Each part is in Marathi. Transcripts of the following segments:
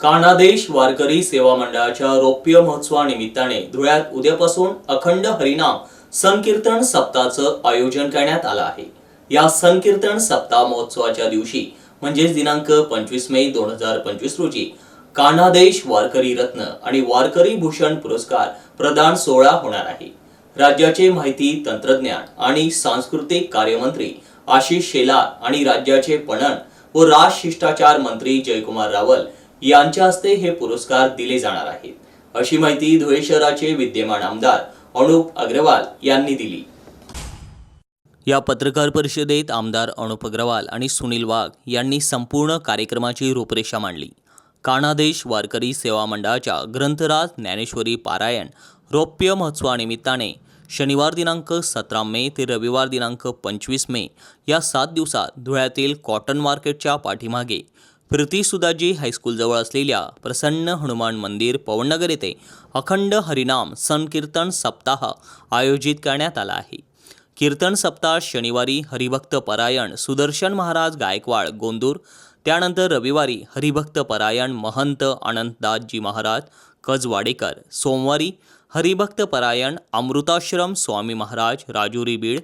कानादेश वारकरी सेवा मंडळाच्या रौप्य महोत्सवानिमित्ताने धुळ्यात उद्यापासून अखंड हरिनाम संकीर्तन सप्ताहाचं आयोजन करण्यात आलं आहे. या संकीर्तन सप्ताह महोत्सवाच्या दिवशी म्हणजेच दिनांक पंचवीस मे दोन हजार पंचवीस रोजी कानादेश वारकरी रत्न आणि वारकरी भूषण पुरस्कार प्रदान सोहळा होणार आहे. राज्याचे माहिती तंत्रज्ञान आणि सांस्कृतिक कार्यमंत्री आशिष शेलार आणि राज्याचे पणन व राजशिष्टाचार मंत्री जयकुमार रावल यांच्या हस्ते हे पुरस्कार दिले जाणार आहेत. अशी माहिती धुळे शहराचे विद्यमान आमदार अनुप अग्रवाल यांनी दिली. या पत्रकार परिषदेत आमदार अनुप अग्रवाल आणि सुनील वाघ यांनी संपूर्ण कार्यक्रमाची रूपरेषा मांडली. कानादेश वारकरी सेवा मंडळाच्या ग्रंथराज ज्ञानेश्वरी पारायण रौप्य महोत्सवानिमित्ताने शनिवार दिनांक सतरा मे ते रविवार दिनांक पंचवीस मे या सात दिवसात धुळ्यातील कॉटन मार्केटच्या पाठीमागे प्रीतीसुदाजी हायस्कूलजवळ असलेल्या प्रसन्न हनुमान मंदिर पवननगर येथे अखंड हरिनाम संकीर्तन सप्ताह आयोजित करण्यात आला आहे. कीर्तन सप्ताह शनिवारी हरिभक्त परायण सुदर्शन महाराज गायकवाड गोंदूर त्यानंतर रविवारी हरिभक्त परायण महंत अनंतदासजी महाराज कजवाडेकर सोमवारी हरिभक्त परायण अमृताश्रम स्वामी महाराज राजुरी बीड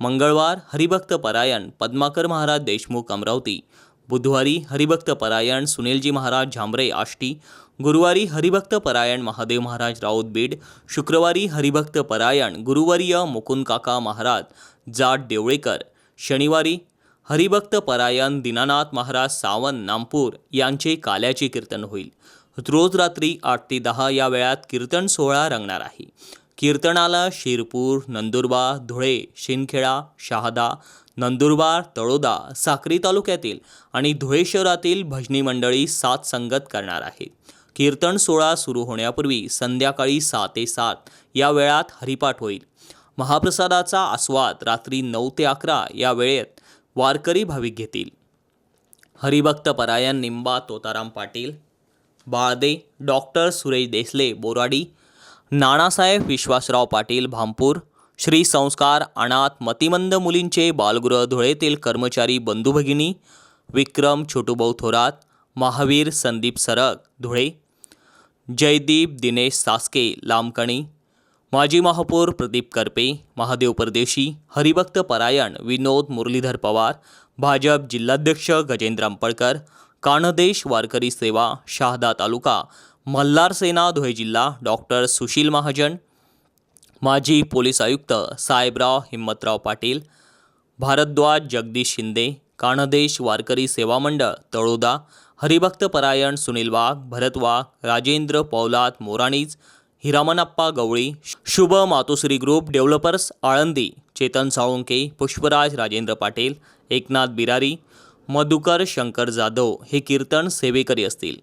मंगळवार हरिभक्त परायण पद्माकर महाराज देशमुख अमरावती बुधवारी हरिभक्त परायण सुनीलजी महाराज झांबरे आष्टी गुरुवारी हरिभक्त परायण महादेव महाराज राऊत बीड शुक्रवारी हरिभक्त परायण गुरुवर्य मुकुंदकाका महाराज जाट देवळेकर शनिवारी हरिभक्त परायण दीनानाथ महाराज सावंत नामपूर यांचे काल्याचे कीर्तन होईल. रोज रात्री आठ ते दहा या वेळात कीर्तन सोहळा रंगणार आहे. कीर्तनाला शिरपूर नंदुरबार धुळे शिंदखेडा शहादा नंदुरबार तळोदा साक्री तालुक्यातील आणि धुळे शहरातील भजनी मंडळी सात संगत करणार आहे कीर्तन सोहळा सुरू होण्यापूर्वी संध्याकाळी सहा ते सात या वेळात हरिपाठ होईल. महाप्रसादाचा आस्वाद रात्री नऊ ते अकरा या वेळेत वारकरी भाविक घेतील. हरिभक्त परायण निंबा तोताराम पाटील बाळदे डॉक्टर सुरेश देसले बोराडी नानासाहेब विश्वासराव पाटील भामपूर श्री संस्कार अनाथ मतिमंद मुलींचे बालगृह धुळेतील कर्मचारी बंधुभगिनी विक्रम छोटूभाऊ थोरात महावीर संदीप सरग धुळे. जयदीप दिनेश सासके लामकणी माजी महापौर प्रदीप करपे महादेव परदेशी हरिभक्त परायण विनोद मुरलीधर पवार भाजप जिल्हाध्यक्ष गजेंद्र अंपळकर कानदेश वारकरी सेवा शहादा तालुका मल्हार सेना धुळे जिल्हा डॉक्टर सुशील महाजन माजी पोलीस आयुक्त साहेबराव हिम्मतराव पाटील भारद्वाज जगदीश शिंदे कानदेश वारकरी सेवा मंडळ तळोदा हरिभक्त परायण सुनील वाघ भरत वाघ राजेंद्र पौलाद मोराणीज हिरामनप्पा गवळी शुभ मातोश्री ग्रुप डेव्हलपर्स आळंदी चेतन साळुंके पुष्पराज राजेंद्र पाटील एकनाथ बिरारी मधुकर शंकर जाधव हे कीर्तन सेवेकरी असतील.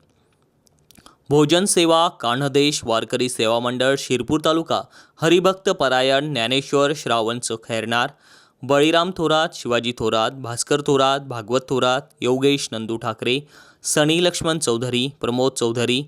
भोजन सेवा कान्हदेश वारकरी सेवा मंडळ शिरपूर तालुका हरिभक्त परायण ज्ञानेश्वर श्रावण खैरनार बळीराम थोरात शिवाजी थोरात भास्कर थोरात भागवत थोरात योगेश नंदू ठाकरे सनी लक्ष्मण चौधरी प्रमोद चौधरी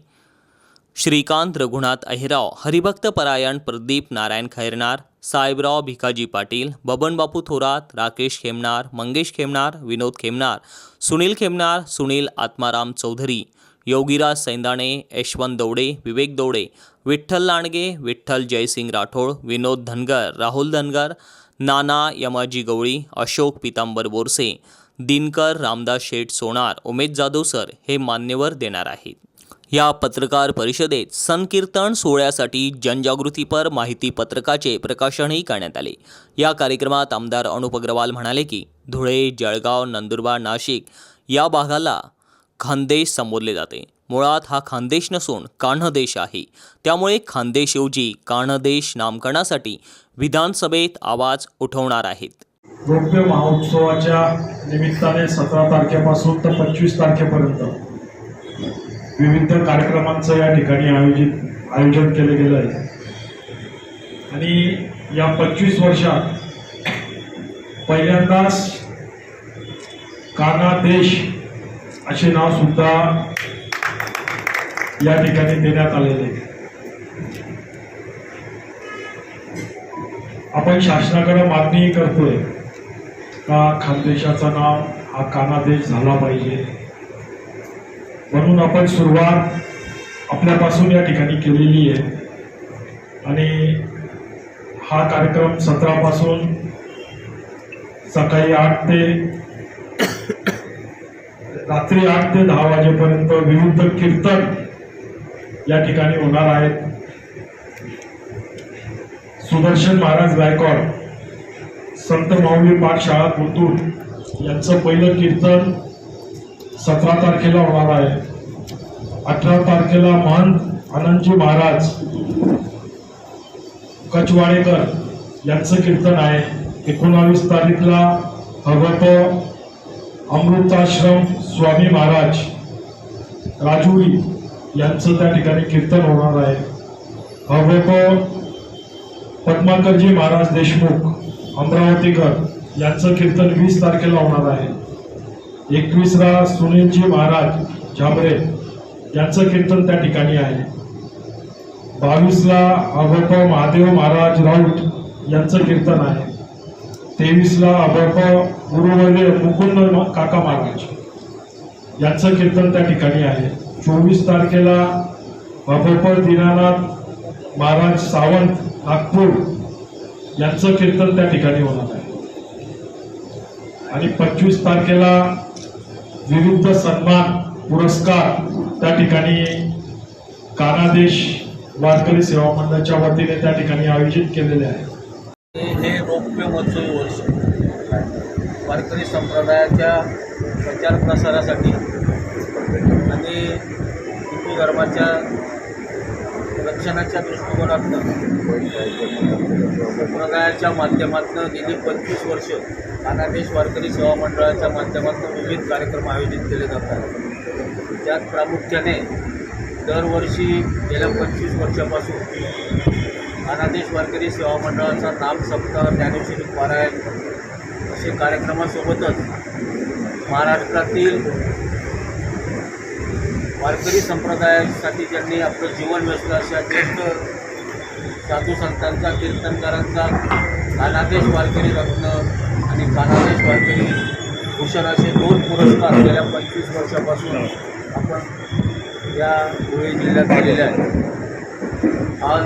श्रीकांत रघुनाथ अहिराव हरिभक्त परायण प्रदीप नारायण खैरनार साहेबराव भिकाजी पाटील बबनबापू थोरात राकेश खेमनार मंगेश खेमनार विनोद खेमनार सुनील खेमनार सुनील आत्माराम चौधरी योगीराज सैंदाणे यशवंत दौडे विवेक दौडे विठ्ठल लांडगे विठ्ठल जयसिंग राठोड विनोद धनगर राहुल धनगर नाना यमाजी गवळी अशोक पितांबर बोरसे दिनकर रामदास शेठ सोनार उमेश जाधव सर हे मान्यवर देणार आहेत. या पत्रकार परिषदेत संकीर्तन सोहळ्यासाठी जनजागृतीपर माहिती पत्रकाचे प्रकाशनही करण्यात आले. या कार्यक्रमात आमदार अनुप अग्रवाल म्हणाले की धुळे जळगाव नंदुरबार नाशिक या भागाला खानदेश संबोधले जाते. मुळात हा खानदेश नसून कान्हदेश आहे. त्यामुळे खानदेशऐवजी कान्हदेश नामकरणासाठी विधानसभेत आवाज उठवणार आहेत. रौप्य महोत्सवाच्या निमित्ताने सतरा तारखेपासून तर पंचवीस तारखेपर्यंत विविध कार्यक्रमांचं या ठिकाणी आयोजित आयोजन केलं गेलं आहे. आणि या पंचवीस वर्षात पहिल्यांदाच कान्हा देश असे नाव सुद्धा या ठिकाणी देण्यात आलेले. आपण शासनाकडे मागणी करतोय का खानदेशाचं नाव हा कानादेश झाला पाहिजे? म्हणून आपण सुरुवात आपल्यापासून या ठिकाणी केलेली आहे. आणि हा कार्यक्रम सतरापासून सकाळी आठ ते रात्री आठ ते दहा वाजेपर्यंत विविध कीर्तन या ठिकाणी होणार आहेत. सुदर्शन महाराज गायकवाड संत माऊली पाठशाळा कोतूर यांचं पहिलं कीर्तन सतरा तारखेला होणार आहे. अठरा तारखेला महंत आनंदजी महाराज कचवाडेकर यांचं कीर्तन आहे. एकोणावीस तारीखला भगवत अमृताश्रम स्वामी महाराज राजुरी यांचं त्या ठिकाणी कीर्तन होणार आहे. भगवत पद्माकरजी महाराज देशमुख अमरावतीकर यांचं कीर्तन वीस तारखेला होणार आहे. एकवीसला सुनीलजी महाराज झांबरे यांचं कीर्तन त्या ठिकाणी आहे. बावीसला अभप महादेव महाराज राऊत यांचं कीर्तन आहे. तेवीसला अभप गुरुवर्य मुकुंद काका मार्गेश यांचं कीर्तन त्या ठिकाणी आहे. चोवीस तारखेला अभप दीनानाथ महाराज सावंत नागपूर यांचं कीर्तन त्या ठिकाणी होणार आहे. आणि पंचवीस तारखेला विरुद्ध सन्मान पुरस्कार त्या ठिकाणी कानादेश वारकरी सेवा मंडळाच्या वतीने त्या ठिकाणी आयोजित केलेले आहे. हे महोत्सवी वर्ष. वारकरी संप्रदायाच्या प्रचार प्रसारासाठी आणि हिंदू धर्माच्या रक्षणाच्या दृष्टिकोनातनं संप्रदायाच्या माध्यमातून गेली पंचवीस वर्ष अनादेश वारकरी सेवा मंडळाच्या माध्यमातून विविध कार्यक्रम आयोजित केले जातात. त्यात प्रामुख्याने दरवर्षी गेल्या पंचवीस वर्षापासून अनादेश वारकरी सेवा मंडळाचा नाम सप्ताह ज्ञानेश्वरी पारायण असे कार्यक्रमासोबतच महाराष्ट्रातील वारकरी संप्रदायासाठी ज्यांनी आपलं जीवन व्यसलं अशा ज्येष्ठ साधू संतांचा कीर्तनकारांचा कानादेश वारकरी रत्न आणि कानादेश वारकरी भूषण असे दोन पुरस्कार गेल्या पंचवीस वर्षापासून आपण या धुळे जिल्ह्यात दिलेले आहेत. आज